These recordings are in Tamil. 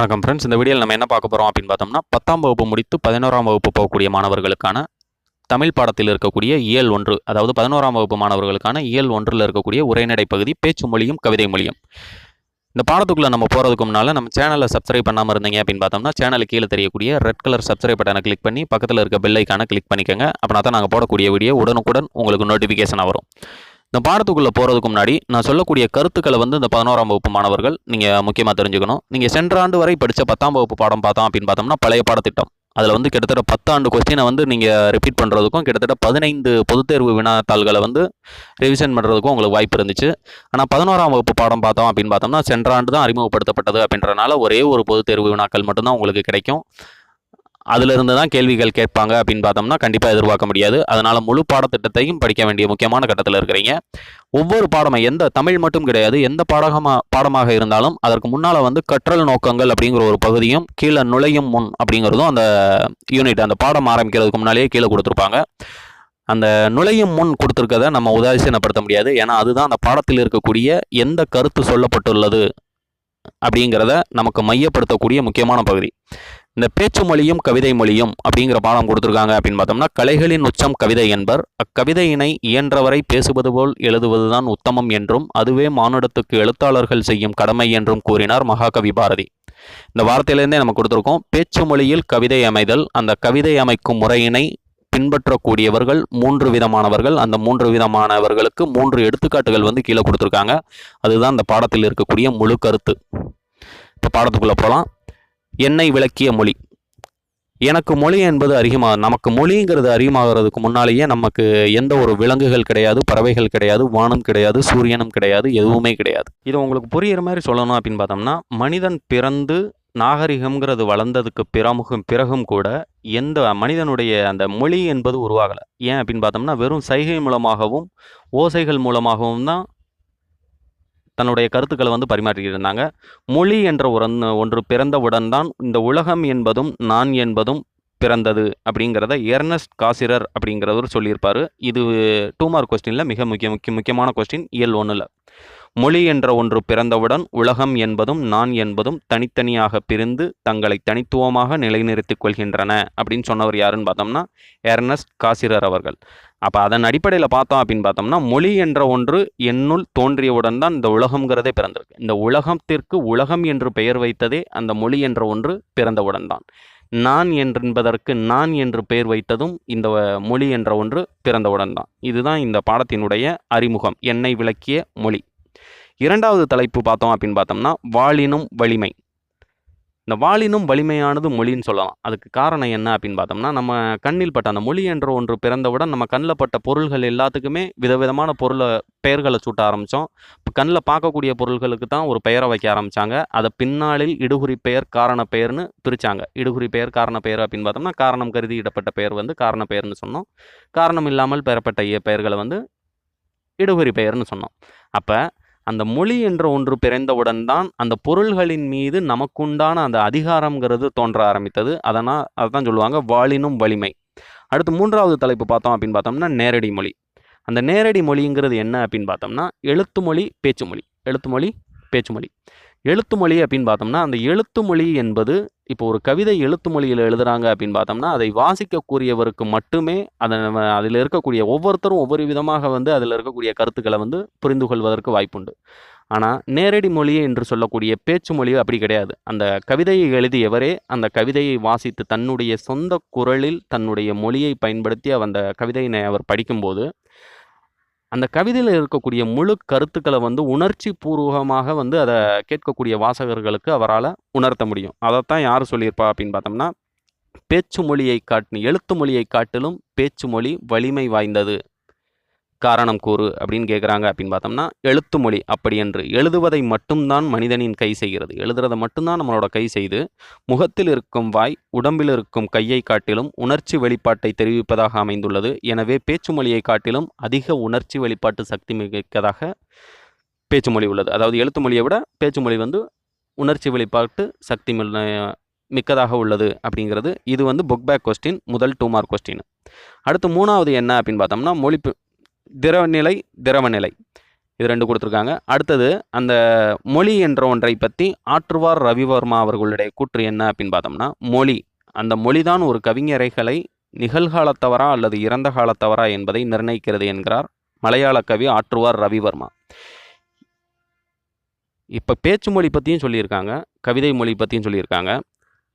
வணக்கம் ஃப்ரெண்ட்ஸ் இந்த வீடியோவில் நம்ம என்ன பார்க்க போகிறோம் அப்படின்னு பார்த்தோம்னா பத்தாம் வகுப்பு முடித்து பதினோராம் வகுப்பு போகக்கூடிய மாணவர்களுக்கான தமிழ் பாடத்தில் இருக்கக்கூடிய இயல் ஒன்று அதாவது பதினோராம் வகுப்பு மாணவர்களுக்கான இயல் ஒன்றில் இருக்கக்கூடிய உரைநடை பகுதி பேச்சு மொழியும் கவிதை மொழியும். இந்த பாடத்துக்குள்ளே நம்ம போகிறதுக்கு முன்னால் நம்ம சேனலை சப்ஸ்கிரைப் பண்ணாமல் இருந்தீங்க அப்படின்னு பார்த்தோம்னா சேனலுக்கு கீழே தெரியக்கூடிய ரெட் கலர் சப்ஸ்கிரைப் பட்டனை கிளிக் பண்ணி பக்கத்தில் இருக்க பெல்லைக்கான கிளிக் பண்ணிக்கோங்க. அப்படின்னா தான் நாங்கள் போடக்கூடிய வீடியோ உடனுக்குடன் உங்களுக்கு நோட்டிஃபிகேஷனாக வரும். இந்த பாடத்துக்குள்ளே போகிறதுக்கு முன்னாடி நான் சொல்லக்கூடிய கருத்துக்களை வந்து இந்த பதினோராம் வகுப்பு மாணவர்கள் நீங்கள் முக்கியமாக தெரிஞ்சுக்கணும். நீங்கள் சென்ற ஆண்டு வரை படித்த பத்தாம் வகுப்பு பாடம் பார்த்தோம் அப்படின்னு பார்த்தோம்னா பழைய பாடத்திட்டம். அதில் வந்து கிட்டத்தட்ட பத்தாண்டு கொஸ்டினை வந்து நீங்கள் ரிப்பீட் பண்ணுறதுக்கும் கிட்டத்தட்ட பதினைந்து பொதுத் தேர்வு வினாத்தாள்களை வந்து ரிவிஷன் பண்ணுறதுக்கும் உங்களுக்கு வாய்ப்பு இருந்துச்சு. ஆனால் பதினோராம் வகுப்பு பாடம் பார்த்தோம் அப்படின்னு பார்த்தோம்னா சென்ற ஆண்டு தான் அறிமுகப்படுத்தப்பட்டது அப்படின்றனால ஒரே ஒரு பொதுத்தேர்வு வினாக்கள் மட்டும்தான் உங்களுக்கு கிடைக்கும். அதிலிருந்து தான் கேள்விகள் கேட்பாங்க அப்படின்னு பார்த்தோம்னா கண்டிப்பாக எதிர்பார்க்க முடியாது. அதனால் முழு பாடத்திட்டத்தையும் படிக்க வேண்டிய முக்கியமான கட்டத்தில் இருக்கிறீங்க. ஒவ்வொரு பாடமும் எந்த தமிழ் மட்டும் கிடையாது எந்த பாடகமாக பாடமாக இருந்தாலும் அதற்கு முன்னால் வந்து கற்றல் நோக்கங்கள் அப்படிங்கிற ஒரு பகுதியும் கீழே நுழையும் முன் அப்படிங்கிறதும் அந்த யூனிட் அந்த பாடம் ஆரம்பிக்கிறதுக்கு முன்னாலேயே கீழே கொடுத்துருப்பாங்க. அந்த நுழையும் முன் கொடுத்துருக்கதை நம்ம உதாசீனப்படுத்த முடியாது. ஏன்னா அதுதான் அந்த பாடத்தில் இருக்கக்கூடிய எந்த கருத்து சொல்லப்பட்டுள்ளது அப்படிங்கிறத நமக்கு மையப்படுத்தக்கூடிய முக்கியமான பகுதி. இந்த பேச்சு மொழியும் கவிதை மொழியும் அப்படிங்கிற பாடம் கொடுத்துருக்காங்க அப்படின்னு பார்த்தோம்னா கலைகளின் உச்சம் கவிதை என்பர். அக்கவிதையினை இயன்றவரை பேசுவது போல் எழுதுவதுதான் உத்தமம் என்றும் அதுவே மானுடத்துக்கு எழுத்தாளர்கள் செய்யும் கடமை என்றும் கூறினார் மகாகவி பாரதி. இந்த வார்த்தையிலேருந்தே நம்ம கொடுத்துருக்கோம் பேச்சு மொழியில் கவிதை அமைதல் அந்த கவிதை அமைக்கும் முறையினை பின்பற்றக்கூடியவர்கள் மூன்று விதமானவர்கள் அந்த மூன்று விதமானவர்களுக்கு மூன்று எடுத்துக்காட்டுகள் வந்து கீழே கொடுத்துருக்காங்க. அதுதான் அந்த பாடத்தில் இருக்கக்கூடிய முழு கருத்து. இப்போ பாடத்துக்குள்ளே போகலாம் என்னை விளக்கிய மொழி. எனக்கு மொழி என்பது அதிகமாக நமக்கு மொழிங்கிறது அதிகமாகிறதுக்கு முன்னாலேயே நமக்கு எந்த ஒரு விலங்குகள் கிடையாது பறவைகள் கிடையாது வானம் கிடையாது சூரியனும் கிடையாது எதுவுமே கிடையாது. இது உங்களுக்கு புரியிற மாதிரி சொல்லணும் அப்படின்னு பார்த்தோம்னா மனிதன் பிறந்து நாகரிகம்ங்கிறது வளர்ந்ததுக்கு பிறமுகும் பிறகும் கூட எந்த மனிதனுடைய அந்த மொழி என்பது உருவாகலை. ஏன் அப்படின்னு பார்த்தோம்னா வெறும் சைகை மூலமாகவும் ஓசைகள் மூலமாகவும் தான் தன்னுடைய கருத்துக்களை வந்து பரிமாற்றியிருந்தாங்க மொழி என்ற ஒரு ஒன்று பிறந்தவுடன் தான் இந்த உலகம் என்பதும் நான் என்பதும் பிறந்தது அப்படிங்கிறத எர்னஸ்ட் காசிரர் அப்படிங்கிறவர் சொல்லியிருப்பார். இது டூ மார்க் கொஸ்டினில் மிக முக்கிய முக்கிய முக்கியமான கொஸ்டின் இயல் ஒன்றில் மொழி என்ற ஒன்று பிறந்தவுடன் உலகம் என்பதும் நான் என்பதும் தனித்தனியாக பிரிந்து தங்களை தனித்துவமாக நிலைநிறுத்திக் கொள்கின்றன அப்படின்னு சொன்னவர் யாருன்னு பார்த்தோம்னா எர்னஸ்ட் காசிரர் அவர்கள். அப்போ அதன் அடிப்படையில் பார்த்தோம் அப்படின்னு பார்த்தோம்னா மொழி என்ற ஒன்று என்னுள் தோன்றியவுடன் தான் இந்த உலகம்ங்கிறதே பிறந்திருக்கு. இந்த உலகத்திற்கு உலகம் என்று பெயர் வைத்ததே அந்த மொழி என்ற ஒன்று பிறந்தவுடன் தான். நான் என்பதற்கு நான் என்று பெயர் வைத்ததும் இந்த மொழி என்ற ஒன்று பிறந்தவுடன் தான். இதுதான் இந்த பாடத்தினுடைய அறிமுகம். என்னை விளக்கிய மொழி. இரண்டாவது தலைப்பு பார்த்தோம் அப்படின்னு பார்த்தோம்னா வாளினும் வலிமை. இந்த வாளினும் வலிமையானது மொழின்னு சொல்லலாம். அதுக்கு காரணம் என்ன அப்படின்னு பார்த்தோம்னா நம்ம கண்ணில் பட்ட அந்த மொழி என்ற ஒன்று பிறந்தவுடன் நம்ம கண்ணில் பட்ட பொருள்கள் எல்லாத்துக்குமே விதவிதமான பொருளை பெயர்களை சூட்ட ஆரம்பித்தோம் இப்போ கண்ணில் பார்க்கக்கூடிய பொருள்களுக்கு தான் ஒரு பெயரை வைக்க ஆரம்பித்தாங்க அதை பின்னாளில் இடுகுறி பெயர் காரண பெயர்னு பிரித்தாங்க இடுகுறி பெயர் காரண பெயர் அப்படின்னு பார்த்தோம்னா காரணம் கருதி இடப்பட்ட பெயர் வந்து காரண பெயர்னு சொன்னோம். காரணம் இல்லாமல் பெறப்பட்ட பெயர்களை வந்து இடுகுறி பெயர்னு சொன்னோம். அப்போ அந்த மொழி என்ற ஒன்று பிறந்தவுடன் தான் அந்த பொருள்களின் மீது நமக்குண்டான அந்த அதிகாரம்ங்கிறது தோன்ற ஆரம்பித்தது. அதனால் அதுதான் சொல்லுவாங்க வாளினும் வலிமை. அடுத்து மூன்றாவது தலைப்பு பார்த்தோம் அப்படின்னு பார்த்தோம்னா நேரடி மொழி. அந்த நேரடி மொழிங்கிறது என்ன அப்படின்னு பார்த்தோம்னா எழுத்து மொழி பேச்சு மொழி. எழுத்து மொழி பேச்சு மொழி. எழுத்து மொழி அப்படின்னு பார்த்தோம்னா அந்த எழுத்து மொழி என்பது இப்போ ஒரு கவிதை எழுத்து மொழியில் எழுதுகிறாங்க அப்படின்னு பார்த்தோம்னா அதை வாசிக்கக்கூடியவருக்கு மட்டுமே அதை அதில் இருக்கக்கூடிய ஒவ்வொருத்தரும் ஒவ்வொரு விதமாக வந்து அதில் இருக்கக்கூடிய கருத்துக்களை வந்து புரிந்து கொள்வதற்கு வாய்ப்புண்டு. ஆனால் நேரடி மொழி என்று சொல்லக்கூடிய பேச்சு மொழி அப்படி கிடையாது. அந்த கவிதையை எழுதியவரே அந்த கவிதையை வாசித்து தன்னுடைய சொந்த குரலில் தன்னுடைய மொழியை பயன்படுத்தி அந்த கவிதையினை அவர் படிக்கும்போது அந்த கவிதையில் இருக்கக்கூடிய முழு கருத்துக்களை வந்து உணர்ச்சி பூர்வமாக வந்து அதை கேட்கக்கூடிய வாசகர்களுக்கு அவரால் உணர்த்த முடியும். அதைத்தான் யார் சொல்லியிருப்பா அப்படின்னு பார்த்தோம்னா பேச்சு மொழியை காட்டு எழுத்து மொழியை காட்டிலும் பேச்சு மொழி வலிமை வாய்ந்தது. காரணம் கூறு அப்படின்னு கேட்குறாங்க அப்படின்னு பார்த்தோம்னா எழுத்து மொழி அப்படி என்று. எழுதுவதை மட்டும்தான் மனிதனின் கை செய்கிறது. எழுதுறதை மட்டும்தான் நம்மளோட கை செய்து முகத்தில் இருக்கும் வாய் உடம்பில் இருக்கும் கையை காட்டிலும் உணர்ச்சி வெளிப்பாட்டை தெரிவிப்பதாக அமைந்துள்ளது. எனவே பேச்சு மொழியை காட்டிலும் அதிக உணர்ச்சி வெளிப்பாட்டு சக்தி மிக்கதாக பேச்சு மொழி உள்ளது. அதாவது எழுத்து மொழியை விட பேச்சு மொழி வந்து உணர்ச்சி வெளிப்பாட்டு சக்தி மிக்கதாக உள்ளது அப்படிங்கிறது. இது வந்து புக் பேக் கொஸ்டின் முதல் டூ மார்க் கொஸ்டின் அடுத்து மூணாவது என்ன அப்படின்னு பார்த்தோம்னா மொழி திரவநிலை திரவநிலை. இது ரெண்டு கொடுத்துருக்காங்க. அடுத்தது அந்த மொழி என்ற ஒன்றை பற்றி ஆற்றுவார் ரவிவர்மா அவர்களுடைய கூற்று என்ன அப்படின்னு பார்த்தோம்னா மொழி. அந்த மொழிதான் ஒரு கவிஞரைகளை நிகழ்காலத்தவரா அல்லது இறந்த காலத்தவரா என்பதை நிர்ணயிக்கிறது என்கிறார் மலையாள கவி ஆற்றுவார் ரவிவர்மா. இப்போ பேச்சு மொழி பற்றியும் சொல்லியிருக்காங்க கவிதை மொழி பற்றியும் சொல்லியிருக்காங்க.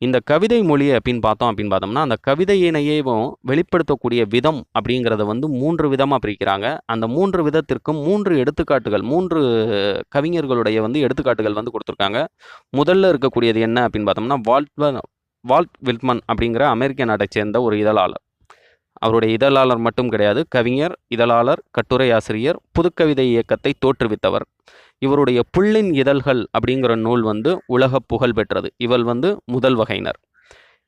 இந்த கவிதை மொழி அப்படின்னு பார்த்தோம் அப்படின்னு பார்த்தோம்னா அந்த கவிதையினையேவும் வெளிப்படுத்தக்கூடிய விதம் அப்படிங்கிறத வந்து மூன்று விதமாக பிரிக்கிறாங்க. அந்த மூன்று விதத்திற்கும் மூன்று எடுத்துக்காட்டுகள் மூன்று கவிஞர்களுடைய வந்து எடுத்துக்காட்டுகள் வந்து கொடுத்துருக்காங்க. முதல்ல இருக்கக்கூடியது என்ன அப்படின்னு பார்த்தோம்னா வால்ட் வால்ட் வில்மன் அப்படிங்கிற அமெரிக்க நாட்டை சேர்ந்த ஒரு இதழாளர். அவருடைய இதழாளர் மட்டும் கிடையாது கவிஞர் இதழாளர் கட்டுரை ஆசிரியர் புதுக்கவிதை இயக்கத்தை தோற்றுவித்தவர். இவருடைய புள்ளின் இதழ்கள் அப்படிங்கிற நூல் வந்து உலக புகழ் பெற்றது. இவள் வந்து முதல் வகையினர்.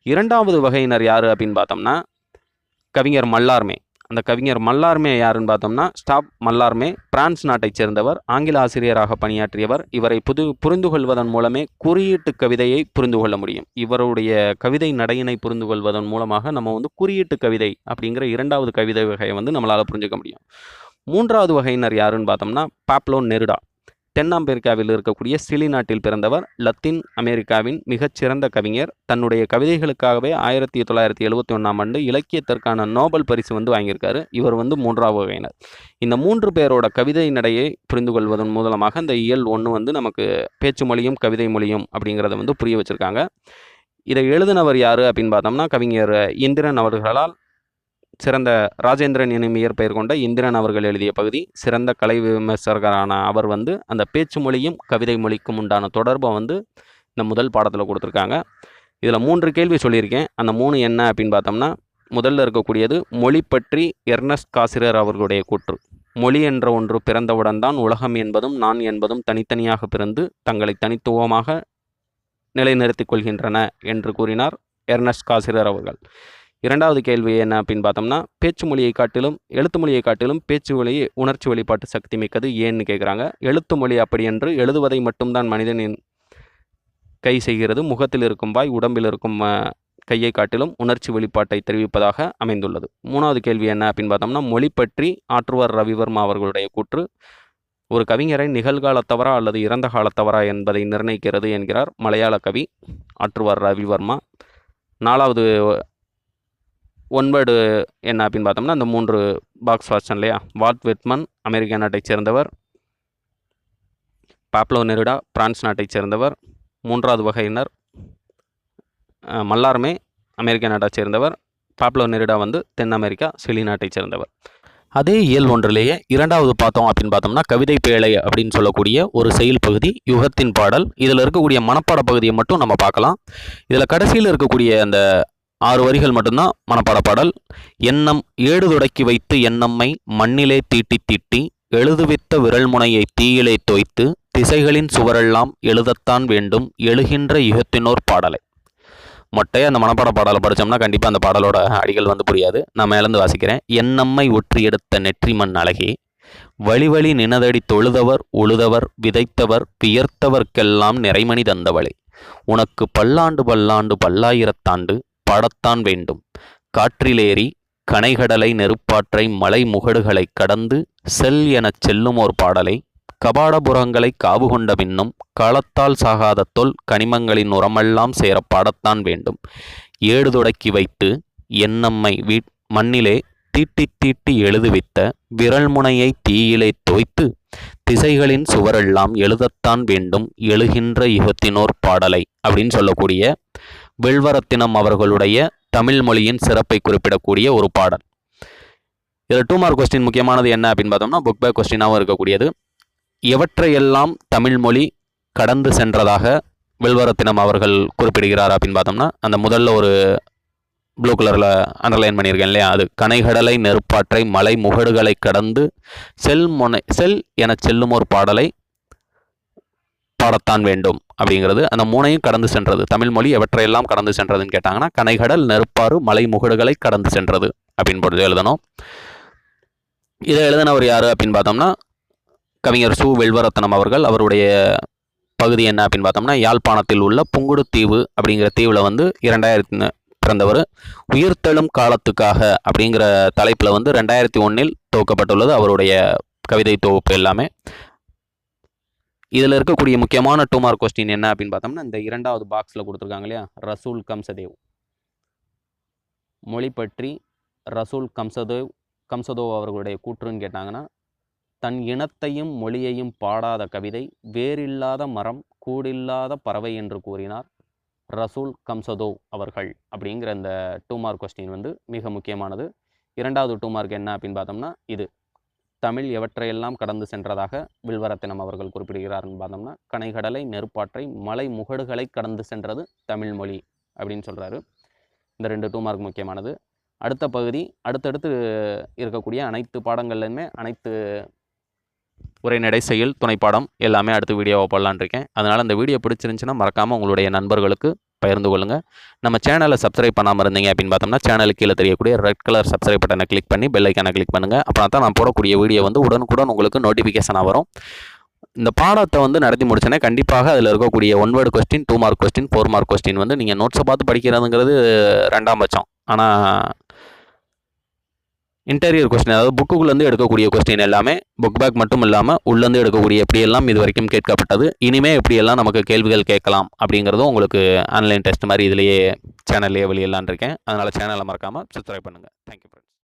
இரண்டாவது வகையினர் யார் அப்படின்னு பார்த்தோம்னா கவிஞர் மல்லார்மே. அந்த கவிஞர் மல்லார்மே யாருன்னு பார்த்தோம்னா ஸ்டாப் மல்லார்மே பிரான்ஸ் நாட்டைச் சேர்ந்தவர் ஆங்கில ஆசிரியராக பணியாற்றியவர். இவரை புது புரிந்து கொள்வதன் மூலமே குறியீட்டு கவிதையை புரிந்து கொள்ள முடியும். இவருடைய கவிதை நடையினை புரிந்து கொள்வதன் மூலமாக நம்ம வந்து குறியீட்டு கவிதை அப்படிங்கிற இரண்டாவது கவிதை வகையை வந்து நம்மளால் புரிஞ்சுக்க முடியும். மூன்றாவது வகையினர் யாருன்னு பார்த்தோம்னா பாப்லோ நெருடா. தென் இருக்கக்கூடிய சிலி நாட்டில் பிறந்தவர் லத்தீன் அமெரிக்காவின் மிகச்சிறந்த கவிஞர். தன்னுடைய கவிதைகளுக்காகவே ஆயிரத்தி தொள்ளாயிரத்தி எழுபத்தி ஒன்றாம் ஆண்டு இலக்கியத்திற்கான நோபல் பரிசு வந்து வாங்கியிருக்காரு. இவர் வந்து மூன்றாவது வகையினர். இந்த மூன்று பேரோட கவிதை நடையை புரிந்து கொள்வதன் மூலமாக இந்த இயல் ஒன்று வந்து நமக்கு பேச்சு மொழியும் கவிதை மொழியும் அப்படிங்கிறத வந்து புரிய வச்சுருக்காங்க. இதை எழுதினவர் யார் அப்படின்னு பார்த்தோம்னா கவிஞர் இந்திரன் அவர்களால் சிறந்த ராஜேந்திரன் எனும் இயற்பெயர் கொண்ட இந்திரன் அவர்கள் எழுதிய பகுதி சிறந்த கலை விமர்சகரான அவர் வந்து அந்த பேச்சு மொழியும் கவிதை மொழிக்கும் உண்டான தொடர்பை வந்து இந்த முதல் பாடத்தில் கொடுத்துருக்காங்க. இதில் மூன்று கேள்வி சொல்லியிருக்கேன். அந்த மூணு என்ன அப்படின்னு பார்த்தோம்னா முதல்ல இருக்கக்கூடியது மொழி பற்றி எர்னஸ்ட் காசிரர் அவர்களுடைய கூற்று. மொழி என்ற ஒன்று பிறந்தவுடன் தான் உலகம் என்பதும் நான் என்பதும் தனித்தனியாக பிறந்து தங்களை தனித்துவமாக நிலைநிறுத்திக் கொள்கின்றன என்று கூறினார் எர்னஸ்ட் காசிரர் அவர்கள். இரண்டாவது கேள்வி என்ன அப்படின்னு பார்த்தோம்னா பேச்சு மொழியை காட்டிலும் எழுத்து மொழியை காட்டிலும் பேச்சு மொழி உணர்ச்சி வெளிப்பாட்டு சக்தி மிக்கது ஏன்னு கேட்குறாங்க எழுத்து மொழி அப்படி என்று எழுதுவதை மட்டும்தான் மனிதனின் கை செய்கிறது. முகத்தில் இருக்கும் வாய் உடம்பில் இருக்கும் கையை காட்டிலும் உணர்ச்சி வெளிப்பாட்டை தெரிவிப்பதாக அமைந்துள்ளது. மூணாவது கேள்வி என்ன அப்படின்னு பார்த்தோம்னா மொழி பற்றி ஆற்றுவர் ரவிவர்மா அவர்களுடைய கூற்று ஒரு கவிஞரை நிகழ்காலத்தவரா அல்லது இறந்த காலத்தவரா என்பதை நிர்ணயிக்கிறது என்கிறார் மலையாள கவி ஆற்றுவர் ரவிவர்மா. நாலாவது ஒன்பது என்ன அப்படின்னு பார்த்தோம்னா அந்த மூன்று பாக்ஸ் வாட்சன் இல்லையா? வால்ட் விட்மன் அமெரிக்க நாட்டைச் சேர்ந்தவர். பாப்லோ நெருடா பிரான்ஸ் நாட்டைச் சேர்ந்தவர். மூன்றாவது வகையினர் மல்லாருமே அமெரிக்க நாட்டைச் சேர்ந்தவர். பாப்லோ நெருடா வந்து தென் அமெரிக்கா சிலி நாட்டைச் சேர்ந்தவர். அதே இயல் ஒன்றிலேயே இரண்டாவது பார்த்தோம் அப்படின்னு பார்த்தோம்னா கவிதை பேழை அப்படின்னு சொல்லக்கூடிய ஒரு செயல் பகுதி யுகத்தின் பாடல். இதில் இருக்கக்கூடிய மனப்பாட பகுதியை மட்டும் நம்ம பார்க்கலாம். இதில் கடைசியில் இருக்கக்கூடிய அந்த ஆறு வரிகள் மட்டும்தான் மனப்பாட பாடல் எண்ணம் ஏடு துடக்கி வைத்து எண்ணம்மை மண்ணிலே தீட்டி தீட்டி எழுதுவித்த விரல்முனையை தீயிலே தோய்த்து திசைகளின் சுவரெல்லாம் எழுதத்தான் வேண்டும் எழுகின்ற யுகத்தினோர் பாடலை. மொட்டை அந்த மனப்பாட பாடலை படித்தோம்னா கண்டிப்பாக அந்த பாடலோட அடிகள் வந்து புரியாது. நான் மேலேருந்து வாசிக்கிறேன். எண்ணம்மை ஒற்றி எடுத்த நெற்றிமண் அழகே வழி வழி நினதடி தொழுதவர் உழுதவர் விதைத்தவர் வியர்த்தவர்க்கெல்லாம் நிறைமணி தந்தவளே. உனக்கு பல்லாண்டு பல்லாண்டு பல்லாயிரத்தாண்டு பாடத்தான் வேண்டும். காற்றிலேறி கனைகடலை நெருப்பாற்றை மலை முகடுகளைக் கடந்து செல் எனச் செல்லுமோர் பாடலை கபாடபுரங்களை காவு கொண்ட பின்னும் காலத்தால் சாகாத தொல் கனிமங்களின் உரமெல்லாம் சேர பாடத்தான் வேண்டும். ஏடு தொடக்கி வைத்து என்னம்மை வீ மண்ணிலே தீட்டி தீட்டி எழுதுவித்த விரல் முனையை தீயிலே தோய்த்து திசைகளின் சுவரெல்லாம் எழுதத்தான் வேண்டும் எழுகின்ற யுகத்தினோர் பாடலை அப்படின்னு சொல்லக்கூடிய வில்வரத்தினம் அவர்களுடைய தமிழ் மொழியின் சிறப்பை குறிப்பிடக்கூடிய ஒரு பாடல். இதில் டூ மார்க் கொஸ்டின் முக்கியமானது என்ன அப்படின்னு பார்த்தோம்னா புக் பேக் கொஸ்டினாகவும் இருக்கக்கூடியது. எவற்றையெல்லாம் தமிழ் மொழி கடந்து சென்றதாக வில்வரத்தினம் அவர்கள் குறிப்பிடுகிறார் அப்படின்னு பார்த்தோம்னா அந்த முதல்ல ஒரு ப்ளூ கலரில் அண்டர்லைன் பண்ணியிருக்கேன் இல்லையா? அது கனைகடலை நெருப்பாற்றை மலை முகடுகளை கடந்து செல் முனை செல் என செல்லும் ஒரு பாடலை பாடத்தான் வேண்டும் அப்படிங்கிறது அந்த மூனையும் கடந்து சென்றது. தமிழ் மொழி எவற்றையெல்லாம் கடந்து சென்றதுன்னு கேட்டாங்கன்னா கனைகடல் நெருப்பாறு மலை முகடுகளை கடந்து சென்றது அப்படின்னு பொழுது எழுதணும். இதை எழுதினவர் யார் அப்படின்னு பார்த்தோம்னா கவிஞர் சு. வெல்வரத்தனம் அவர்கள். அவருடைய பகுதி என்ன அப்படின்னு பார்த்தோம்னா யாழ்ப்பாணத்தில் உள்ள புங்குடுதீவு அப்படிங்கிற தீவில் வந்து இரண்டாயிரத்தி பிறந்தவர். உயிர்த்தெழும் காலத்துக்காக அப்படிங்கிற தலைப்பில் வந்து ரெண்டாயிரத்தி ஒன்றில் துவக்கப்பட்டுள்ளது அவருடைய கவிதை தொகுப்பு எல்லாமே. இதில் இருக்கக்கூடிய முக்கியமான டூ மார்க் கொஸ்டின் என்ன அப்படின்னு பார்த்தோம்னா இந்த இரண்டாவது பாக்ஸில் கொடுத்துருக்காங்க இல்லையா? ரசூல் கம்சதேவ். மொழி பற்றி ரசூல் கம்சதேவ் கம்சதேவ் அவர்களுடைய கூற்றுன்னு கேட்டாங்கன்னா தன் இனத்தையும் மொழியையும் பாடாத கவிதை வேறில்லாத மரம் கூடில்லாத பறவை என்று கூறினார் ரசூல் கம்சதோ அவர்கள். அப்படிங்கிற இந்த டூ மார்க் கொஸ்டின் வந்து மிக முக்கியமானது. இரண்டாவது டூ மார்க் என்ன அப்படின்னு பார்த்தோம்னா இது. தமிழ் எவற்றையெல்லாம் கடந்து சென்றதாக வில்வரத்தினம் அவர்கள் குறிப்பிடுகிறார்னு பார்த்தோம்னா கனைகடலை நெருப்பாற்றை மலை முகடுகளை கடந்து சென்றது தமிழ் மொழி அப்படின்னு சொல்கிறாரு இந்த ரெண்டு டூ மார்க் முக்கியமானது. அடுத்த பகுதி அடுத்தடுத்து இருக்கக்கூடிய அனைத்து பாடங்கள்லையுமே அனைத்து உரைநடை செயல் துணைப்பாடம் எல்லாமே அடுத்த வீடியோவை போடலான்னு இருக்கேன். அதனால் அந்த வீடியோ பிடிச்சிருந்துச்சுன்னா மறக்காமல் உங்களுடைய நண்பர்களுக்கு பகிர்ந்து கொள்ளுங்கள் நம்ம சேனலை சப்ஸ்கிரைப் பண்ணாமல் இருந்தீங்க அப்படின்னு பார்த்தோம்னா சேனலுக்கு கீழே தெரியக்கூடிய ரெட் கலர் சப்ஸ்கிரைப் பட்டனை கிளிக் பண்ணி பெல் ஐக்கானை கிளிக் பண்ணுங்கள் அப்புறம் தான் நான் போடக்கூடிய வீடியோ வந்து உடனுக்குடன் உங்களுக்கு நோட்டிஃபிகேஷனாக வரும். இந்த பாடத்தை வந்து நடத்தி முடிச்சோன்னே கண்டிப்பாக அதில் இருக்கக்கூடிய one word question two mark question four mark question வந்து நீங்கள் நோட்ஸை பார்த்து படிக்கிறதுங்கிறது ரெண்டாம் பட்சம். ஆனால் இன்டீரியர் கொஸ்டின் அதாவது புக்குக்குள்ளேருந்து எடுக்கக்கூடிய கொஸ்டின் எல்லாமே புக் பேக் மட்டும் இல்லாமல் உள்ளேருந்து எடுக்கக்கூடிய எப்படியெல்லாம் இது வரைக்கும் கேட்கப்பட்டது இனிமே எப்படியெல்லாம் நமக்கு கேள்விகள் கேட்கலாம் அப்படிங்கிறதும் உங்களுக்கு ஆன்லைன் டெஸ்ட் மாதிரி இதுலேயே சேனல்லையே வெளியிடலான் இருக்கேன். அதனால் சேனலை மறக்காமல் சப்ஸ்கிரைப் பண்ணுங்கள் தேங்க்யூ